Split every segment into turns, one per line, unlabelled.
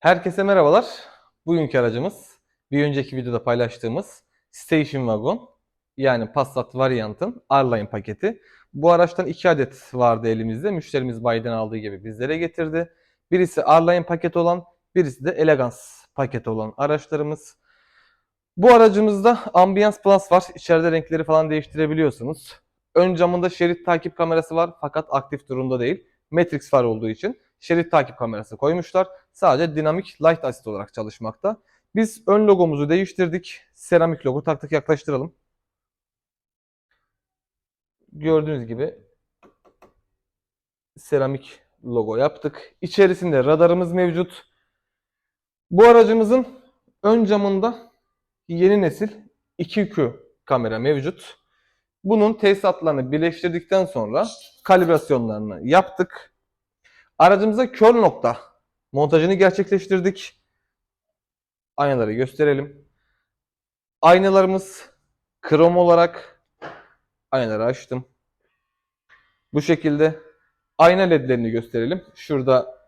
Herkese merhabalar. Bugünkü aracımız bir önceki videoda paylaştığımız Station Wagon yani Passat Variant'ın R-Line paketi. Bu araçtan iki adet vardı elimizde. Müşterimiz bayiden aldığı gibi bizlere getirdi. Birisi R-Line paket olan, birisi de Elegance paketi olan araçlarımız. Bu aracımızda Ambiance Plus var. İçeride renkleri falan değiştirebiliyorsunuz. Ön camında şerit takip kamerası var fakat aktif durumda değil. Matrix far olduğu için şerit takip kamerası koymuşlar. Sadece dinamik light assist olarak çalışmakta. Biz ön logomuzu değiştirdik. Seramik logo taktık yaklaştıralım. Gördüğünüz gibi seramik logo yaptık. İçerisinde radarımız mevcut. Bu aracımızın ön camında yeni nesil 2Q kamera mevcut. Bunun tesisatlarını birleştirdikten sonra kalibrasyonlarını yaptık. Aracımıza kör nokta montajını gerçekleştirdik. Aynaları gösterelim. Aynalarımız krom olarak aynaları açtım. Bu şekilde ayna ledlerini gösterelim. Şurada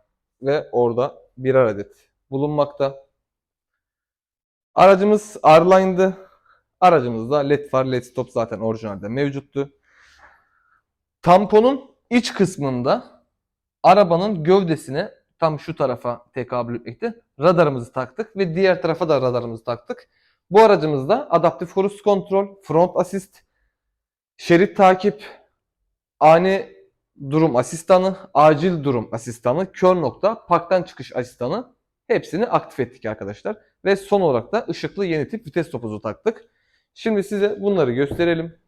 ve orada birer adet bulunmakta. Aracımız R-Line'dı. Aracımızda led far, led stop zaten orijinalde mevcuttu. Tamponun iç kısmında arabanın gövdesine tam şu tarafa tekabül etmekte radarımızı taktık ve diğer tarafa da radarımızı taktık. Bu aracımızda adaptif cruise control, front assist, şerit takip, ani durum asistanı, acil durum asistanı, kör nokta, parktan çıkış asistanı hepsini aktif ettik arkadaşlar. Ve son olarak da ışıklı yeni tip vites topuzu taktık. Şimdi size bunları gösterelim.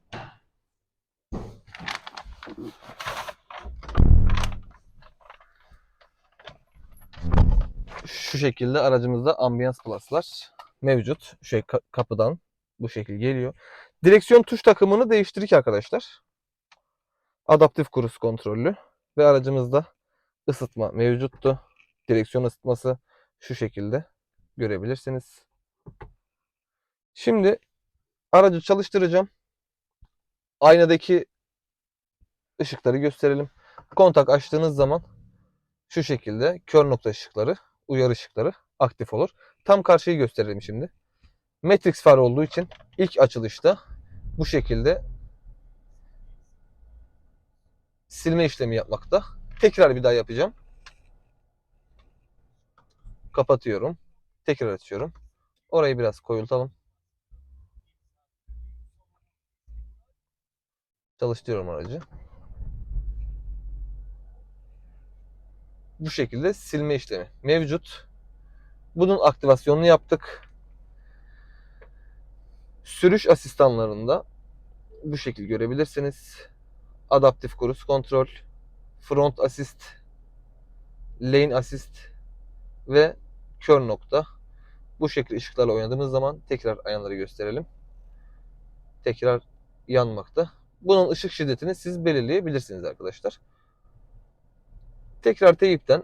Şu şekilde aracımızda Ambiance Plus'lar mevcut. Şey ka- kapıdan bu şekil geliyor. Direksiyon tuş takımını değiştirdik arkadaşlar. Adaptif cruise kontrollü ve aracımızda ısıtma mevcuttu. Direksiyon ısıtması şu şekilde görebilirsiniz. Şimdi aracı çalıştıracağım. Aynadaki ışıkları gösterelim. Kontak açtığınız zaman şu şekilde kör nokta ışıkları, uyarı ışıkları aktif olur. Tam karşıyı gösterelim şimdi. Matrix far olduğu için ilk açılışta bu şekilde silme işlemi yapmakta. Tekrar bir daha yapacağım. Kapatıyorum. Tekrar açıyorum. Orayı biraz koyultalım. Çalıştırıyorum aracı. Bu şekilde silme işlemi mevcut. Bunun aktivasyonunu yaptık. Sürüş asistanlarında bu şekil görebilirsiniz. Adaptif cruise kontrol, front assist, lane assist ve kör nokta. Bu şekilde ışıklarla oynadığımız zaman tekrar aynaları gösterelim. Tekrar yanmakta. Bunun ışık şiddetini siz belirleyebilirsiniz arkadaşlar. Tekrar teyipten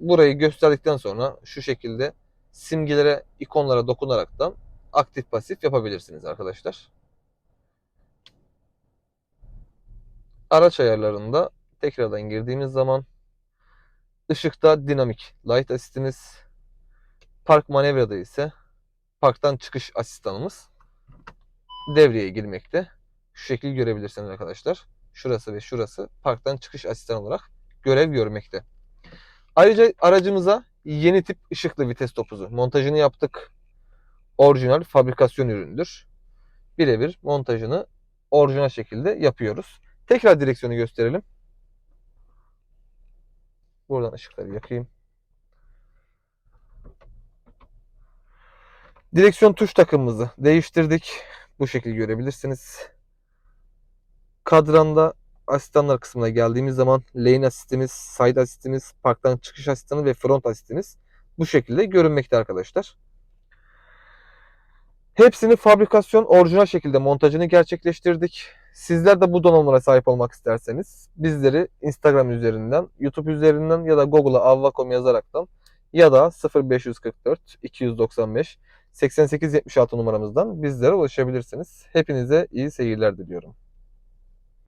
burayı gösterdikten sonra şu şekilde simgelere, ikonlara dokunaraktan aktif pasif yapabilirsiniz arkadaşlar. Araç ayarlarında tekrardan girdiğimiz zaman ışıkta dinamik light asistimiz, park manevrada ise parktan çıkış asistanımız devreye girmekte. Şu şekil görebilirsiniz arkadaşlar. Şurası ve şurası parktan çıkış asistan olarak görev görmekte. Ayrıca aracımıza yeni tip ışıklı vites topuzu montajını yaptık. Orijinal fabrikasyon üründür. Birebir montajını orijinal şekilde yapıyoruz. Tekrar direksiyonu gösterelim. Buradan ışıkları yakayım. Direksiyon tuş takımımızı değiştirdik. Bu şekilde görebilirsiniz. Kadranda asistanlar kısmına geldiğimiz zaman lane asistimiz, side asistimiz, parktan çıkış asistanı ve front asistimiz bu şekilde görünmekte arkadaşlar. Hepsini fabrikasyon orijinal şekilde montajını gerçekleştirdik. Sizler de bu donanımlara sahip olmak isterseniz bizleri Instagram üzerinden, YouTube üzerinden ya da Google'a avvakom yazaraktan ya da 0544 295 8876 numaramızdan bizlere ulaşabilirsiniz. Hepinize iyi seyirler diliyorum.